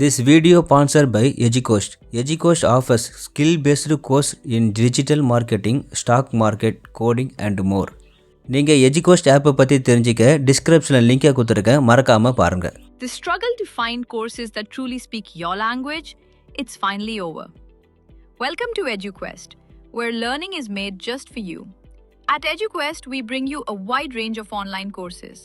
This video sponsored by EduCoast. EduCoast offers skill-based course in digital marketing, stock market, coding and more. நீங்கள் எஜிகோஸ்ட் ஆப்பை பற்றி தெரிஞ்சிக்க டிஸ்கிரிப்ஷனில் லிங்கை கொடுத்துருக்கேன் மறக்காமல் பாருங்கள் The struggle to find courses that truly speak your language, it's finally over. Welcome to EduQuest, where learning is made just for you. At EduQuest, we bring you a wide range of online courses,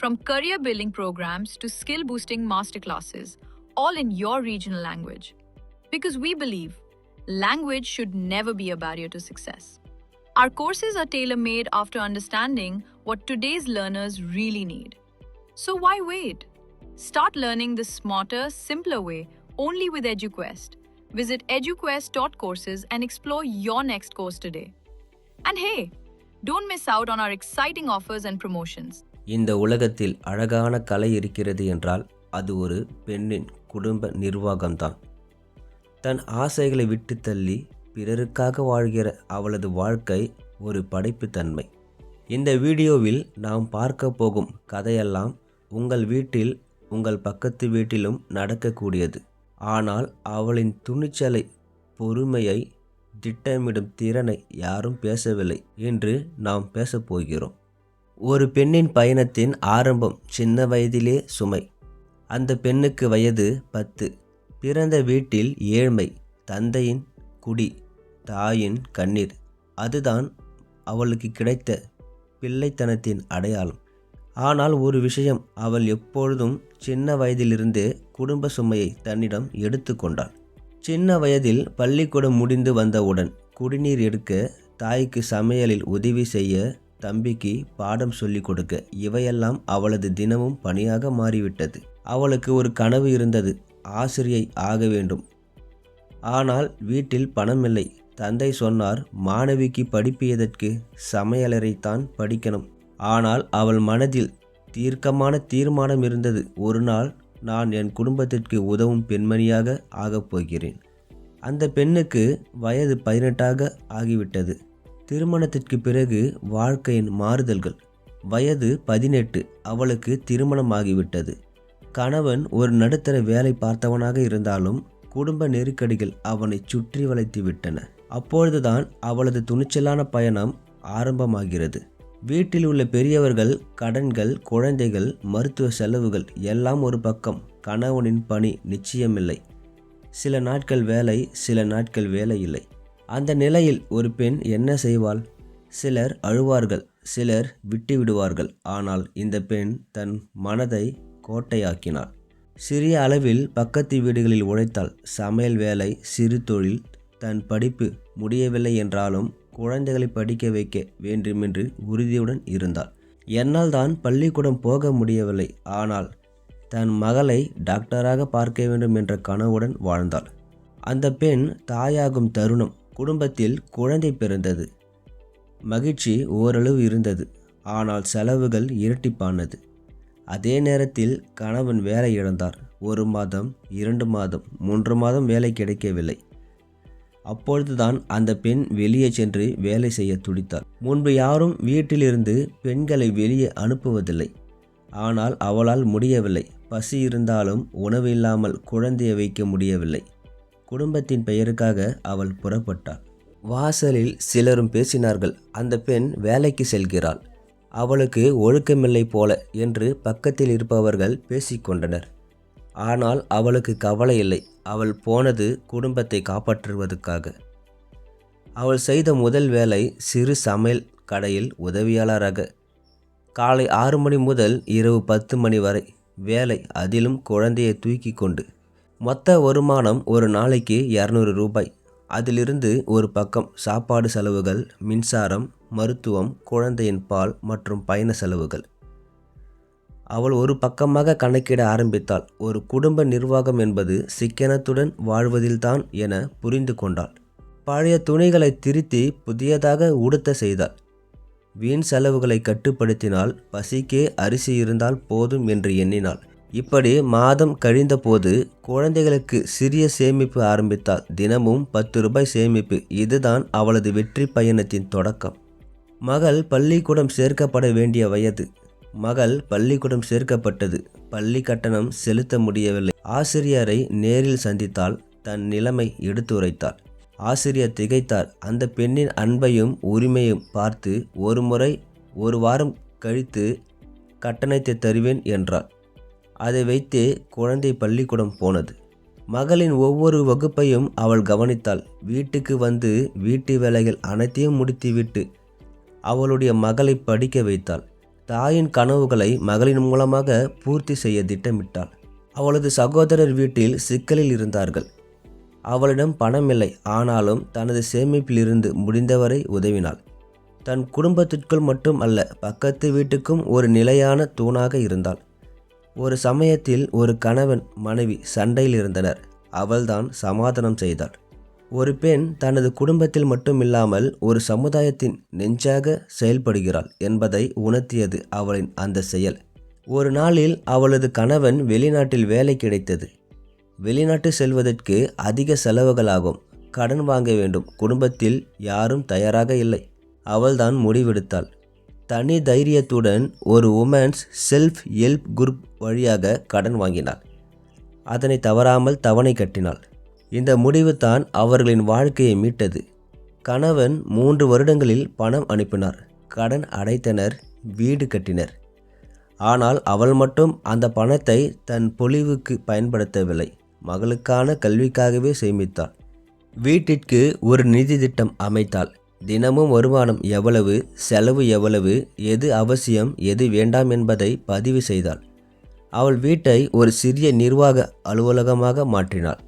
from career building programs to skill boosting masterclasses, all in your regional language. Because we believe language should never be a barrier to success. Our courses are tailor made after understanding what today's learners really need. So why wait? Start learning the smarter, simpler way only with EduQuest. Visit eduquest.courses and explore your next course today. And hey, don't miss out on our exciting offers and promotions. இந்த உலகத்தில் அழகான கலை இருக்கிறது என்றால் அது ஒரு பெண்ணின் குடும்ப நிர்வாகம்தான். தன் ஆசைகளை விட்டு தள்ளி பிறருக்காக வாழ்கிற அவளது வாழ்க்கை ஒரு படைப்புத்தன்மை. இந்த வீடியோவில் நாம் பார்க்க போகும் கதையெல்லாம் உங்கள் வீட்டில் உங்கள் பக்கத்து வீட்டிலும் நடக்கக்கூடியது. ஆனால் அவளின் துணிச்சலை பொறுமையை திட்டமிடும் திறனை யாரும் பேசவில்லை என்று நாம் பேசப்போகிறோம் ஒரு பெண்ணின் பயணத்தின் ஆரம்பம் சின்ன வயதிலே சுமை. அந்த பெண்ணுக்கு வயது பத்து. பிறந்த வீட்டில் ஏழ்மை தந்தையின் குடி தாயின் கண்ணீர். அதுதான் அவளுக்கு கிடைத்த பிள்ளைத்தனத்தின் அடையாளம். ஆனால் ஒரு விஷயம் அவள் எப்பொழுதும் சின்ன வயதிலிருந்தே குடும்ப சுமையை தன்னிடம் எடுத்துக்கொண்டாள் சின்ன வயதில் பள்ளிக்கூடம் முடிந்து வந்தவுடன் குடிநீர் எடுக்க தாய்க்கு சமையலில் உதவி செய்ய தம்பிக்கு பாடம் சொல்லிக் கொடுக்க இவையெல்லாம் அவளது தினமும் பணியாக மாறிவிட்டது. அவளுக்கு ஒரு கனவு இருந்தது. ஆசிரியை ஆக வேண்டும். ஆனால் வீட்டில் பணமில்லை தந்தை சொன்னார் மாணவிக்கு படிப்பு எதற்கு சமையலறைத்தான் படிக்கணும். ஆனால் அவள் மனதில் தீர்க்கமான தீர்மானம் இருந்தது. ஒரு நாள் நான் என் குடும்பத்திற்கு உதவும் பெண்மணியாக ஆகப் போகிறேன். அந்த பெண்ணுக்கு வயது பதினெட்டாக ஆகிவிட்டது. திருமணத்திற்கு பிறகு வாழ்க்கையின் மாறுதல்கள். வயது பதினெட்டு. அவளுக்கு திருமணமாகிவிட்டது. கணவன் ஒரு நடுத்தர வேலை பார்த்தவனாக இருந்தாலும் குடும்ப நெருக்கடிகள் அவனை சுற்றி வளைத்து விட்டன. அப்பொழுதுதான் அவளது துணிச்சலான பயணம் ஆரம்பமாகிறது. வீட்டில் உள்ள பெரியவர்கள் கடன்கள் குழந்தைகள் மருத்துவ செலவுகள் எல்லாம் ஒரு பக்கம். கணவனின் பணி நிச்சயமில்லை. சில நாட்கள் வேலை சில நாட்கள் வேலை இல்லை. அந்த நிலையில் ஒரு பெண் என்ன செய்வாள்? சிலர் அழுவார்கள் சிலர் விட்டு விடுவார்கள் ஆனால் இந்த பெண் தன் மனதை கோட்டையாக்கினாள். சிறிய அளவில் பக்கத்து வீடுகளில் உழைத்தாள். சமையல் வேலை சிறு தொழில் தன் படிப்பு முடியவில்லை என்றாலும் குழந்தைகளை படிக்க வைக்க வேண்டுமென்று உறுதியுடன் இருந்தாள். என்னால் தான் பள்ளிக்கூடம் போக முடியவில்லை. ஆனால் தன் மகளை டாக்டராக பார்க்க வேண்டும் என்ற கனவுடன் வாழ்ந்தாள். அந்த பெண் தாயாகும் தருணம் குடும்பத்தில் குழந்தை பிறந்தது. மகிழ்ச்சி ஓரளவு இருந்தது. ஆனால் செலவுகள் இரட்டிப்பானது. அதே நேரத்தில் கணவன் வேலை இழந்தார். ஒரு மாதம் இரண்டு மாதம் மூன்று மாதம் வேலை கிடைக்கவில்லை. அப்பொழுதுதான் அந்த பெண் வெளியே சென்று வேலை செய்ய துடித்தார் முன்பு யாரும் வீட்டிலிருந்து பெண்களை வெளியே அனுப்புவதில்லை. ஆனால் அவளால் முடியவில்லை. பசி இருந்தாலும் உணவு இல்லாமல் குழந்தையை வைக்க முடியவில்லை. குடும்பத்தின் பெயருக்காக அவள் புறப்பட்டாள். வாசலில் சிலரும் பேசினார்கள். அந்த பெண் வேலைக்கு செல்கிறாள். அவளுக்கு ஒழுக்கமில்லை போல என்று பக்கத்தில் இருப்பவர்கள் பேசிக்கொண்டனர். ஆனால் அவளுக்கு கவலை இல்லை. அவள் போனது குடும்பத்தை காப்பாற்றுவதற்காக. அவள் செய்த முதல் வேலை சிறு சமையல் கடையில் உதவியாளராக. காலை ஆறு மணி முதல் இரவு பத்து மணி வரை வேலை அதிலும் குழந்தையை தூக்கி கொண்டு. மொத்த வருமானம் ஒரு நாளைக்கு இரநூறு ரூபாய். அதிலிருந்து ஒரு பக்கம் சாப்பாடு செலவுகள் மின்சாரம் மருத்துவம் குழந்தையின் பால் மற்றும் பயண செலவுகள். அவள் ஒரு பக்கமாக கணக்கிட ஆரம்பித்தாள். ஒரு குடும்ப நிர்வாகம் என்பது சிக்கனத்துடன் வாழ்வதில்தான் என புரிந்து கொண்டாள். பழைய துணிகளை திருத்தி புதியதாக உடுத்த செய்தாள். வீண் செலவுகளை கட்டுப்படுத்தினால் பசிக்கே அரிசி இருந்தால் போதும் என்று எண்ணினாள். இப்படி மாதம் கழிந்தபோது குழந்தைகளுக்கு சிறிய சேமிப்பு ஆரம்பித்தாள். தினமும் பத்து ரூபாய் சேமிப்பு. இதுதான் அவளது வெற்றி பயணத்தின் தொடக்கம். மகள் பள்ளிக்கூடம் சேர்க்கப்பட வேண்டிய வயது. மகள் பள்ளிக்கூடம் சேர்க்கப்பட்டது. பள்ளி கட்டணம் செலுத்த முடியவில்லை. ஆசிரியரை நேரில் சந்தித்தால் தன் நிலைமை எடுத்துரைத்தாள் ஆசிரியர் திகைத்தார். அந்த பெண்ணின் அன்பையும் உரிமையும் பார்த்து ஒரு முறை ஒரு வாரம் கழித்து கட்டணத்தை தருவேன் என்றார். அதை வைத்தே குழந்தை பள்ளிக்கூடம் போனது. மகளின் ஒவ்வொரு வகுப்பையும் அவள் கவனித்தாள். வீட்டுக்கு வந்து வீட்டு வேலைகள் அனைத்தையும் முடித்துவிட்டு அவளுடைய மகளை படிக்க வைத்தாள். தாயின் கனவுகளை மகளின் மூலமாக பூர்த்தி செய்ய திட்டமிட்டாள். அவளது சகோதரர் வீட்டில் சிக்கலில் இருந்தார்கள். அவளிடம் பணம் இல்லை. ஆனாலும் தனது சேமிப்பிலிருந்து முடிந்தவரை உதவினாள். தன் குடும்பத்திற்குள் மட்டும் அல்ல பக்கத்து வீட்டுக்கும் ஒரு நிலையான தூணாக இருந்தாள். ஒரு சமயத்தில் ஒரு கணவன் மனைவி சண்டையில் இருந்தனர். அவள்தான் சமாதானம் செய்தாள். ஒரு பெண் தனது குடும்பத்தில் மட்டுமில்லாமல் ஒரு சமுதாயத்தின் நெஞ்சாக செயல்படுகிறாள் என்பதை உணர்த்தியது அவளின் அந்த செயல். ஒரு நாளில் அவளது கணவன் வெளிநாட்டில் வேலை கிடைத்தது. வெளிநாட்டு செல்வதற்கு அதிக செலவுகளாகும். கடன் வாங்க வேண்டும். குடும்பத்தில் யாரும் தயாராக இல்லை. அவள்தான் முடிவெடுத்தாள். தனி தைரியத்துடன் ஒரு உமன்ஸ் செல்ஃப் ஹெல்ப் குரூப் வழியாக கடன் வாங்கினாள். அதனை தவறாமல் தவணை கட்டினாள். இந்த முடிவு தான் அவர்களின் வாழ்க்கையை மீட்டது. கணவன் மூன்று வருடங்களில் பணம் அனுப்பினார். கடன் அடைத்தனர் வீடு கட்டினர். ஆனால் அவள் மட்டும் அந்த பணத்தை தன் பொலிவுக்கு பயன்படுத்தவில்லை. மகளுக்கான கல்விக்காகவே சேமித்தாள். வீட்டிற்கு ஒரு நிதி திட்டம் அமைத்தாள். தினமும் வருமானம் எவ்வளவு செலவு எவ்வளவு எது அவசியம் எது வேண்டாம் என்பதை பதிவு செய்தாள். அவள் வீட்டை ஒரு சிறிய நிர்வாக அலுவலகமாக மாற்றினாள்.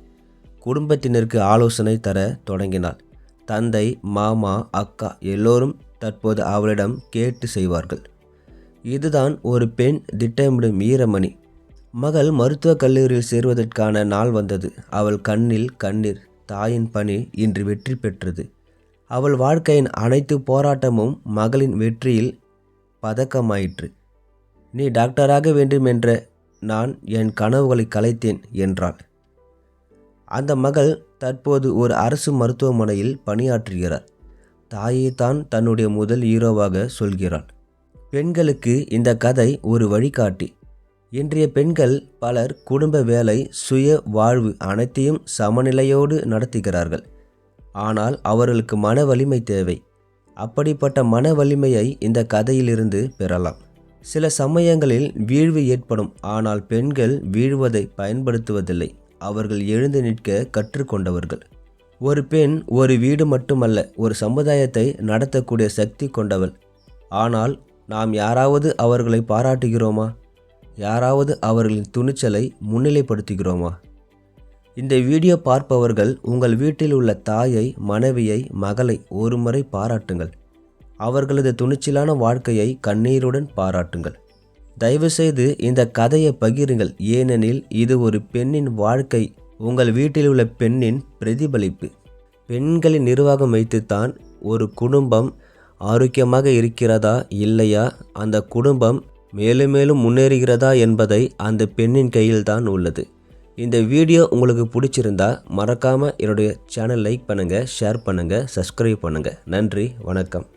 குடும்பத்தினருக்கு ஆலோசனை தர தொடங்கினாள். தந்தை மாமா அக்கா எல்லோரும் தற்போது அவளிடம் கேட்டு செய்வார்கள். இதுதான் ஒரு பெண் திட்டமிடும் ஈரமணி மகள் மருத்துவக் கல்லூரியில் சேர்வதற்கான நாள் வந்தது. அவள் கண்ணில் கண்ணீர் தாயின் பணி இன்று வெற்றி பெற்றது. அவள் வாழ்க்கையின் அனைத்து போராட்டமும் மகளின் வெற்றியில் பதக்கமாயிற்று. நீ டாக்டராக வேண்டுமென்ற நான் என் கனவுகளை கலைத்தேன் என்றாள். அந்த மகள் தற்போது ஒரு அரசு மருத்துவமனையில் பணியாற்றுகிறார். தாயை தான் தன்னுடைய முதல் ஹீரோவாக சொல்கிறாள். பெண்களுக்கு இந்த கதை ஒரு வழிகாட்டி. இன்றைய பெண்கள் பலர் குடும்ப வேலை சுய வாழ்வு அனைத்தையும் சமநிலையோடு நடத்துகிறார்கள். ஆனால் அவர்களுக்கு மன வலிமை தேவை. அப்படிப்பட்ட மன வலிமையை இந்த கதையிலிருந்து பெறலாம். சில சமயங்களில் வீழ்வு ஏற்படும் ஆனால் பெண்கள் வீழ்வதை பயன்படுத்துவதில்லை. அவர்கள் எழுந்து நிற்க கற்றுக்கொண்டவர்கள். ஒரு பெண் ஒரு வீடு மட்டுமல்ல ஒரு சமுதாயத்தை நடத்தக்கூடிய சக்தி கொண்டவள். ஆனால் நாம் யாராவது அவர்களை பாராட்டுகிறோமா? யாராவது அவர்களின் துணிச்சலை முன்னிலைப்படுத்துகிறோமா? இந்த வீடியோ பார்ப்பவர்கள் உங்கள் வீட்டில் உள்ள தாயை மனைவியை மகளை ஒருமுறை பாராட்டுங்கள். அவர்களது துணிச்சலான வாழ்க்கையை கண்ணீருடன் பாராட்டுங்கள். தயவுசெய்து இந்த கதையை பகிருங்கள். ஏனெனில் இது ஒரு பெண்ணின் வாழ்க்கை. உங்கள் வீட்டில் உள்ள பெண்ணின் பிரதிபலிப்பு. பெண்களின் நிர்வாகம் வைத்துத்தான் ஒரு குடும்பம் ஆரோக்கியமாக இருக்கிறதா இல்லையா? அந்த குடும்பம் மேலும் மேலும் முன்னேறுகிறதா என்பதை அந்த பெண்ணின் கையில்தான் உள்ளது. இந்த வீடியோ உங்களுக்கு பிடிச்சிருந்தா மறக்காமல் என்னுடைய சேனல் லைக் பண்ணுங்கள் ஷேர் பண்ணுங்கள் சப்ஸ்கிரைப் பண்ணுங்கள் நன்றி வணக்கம்.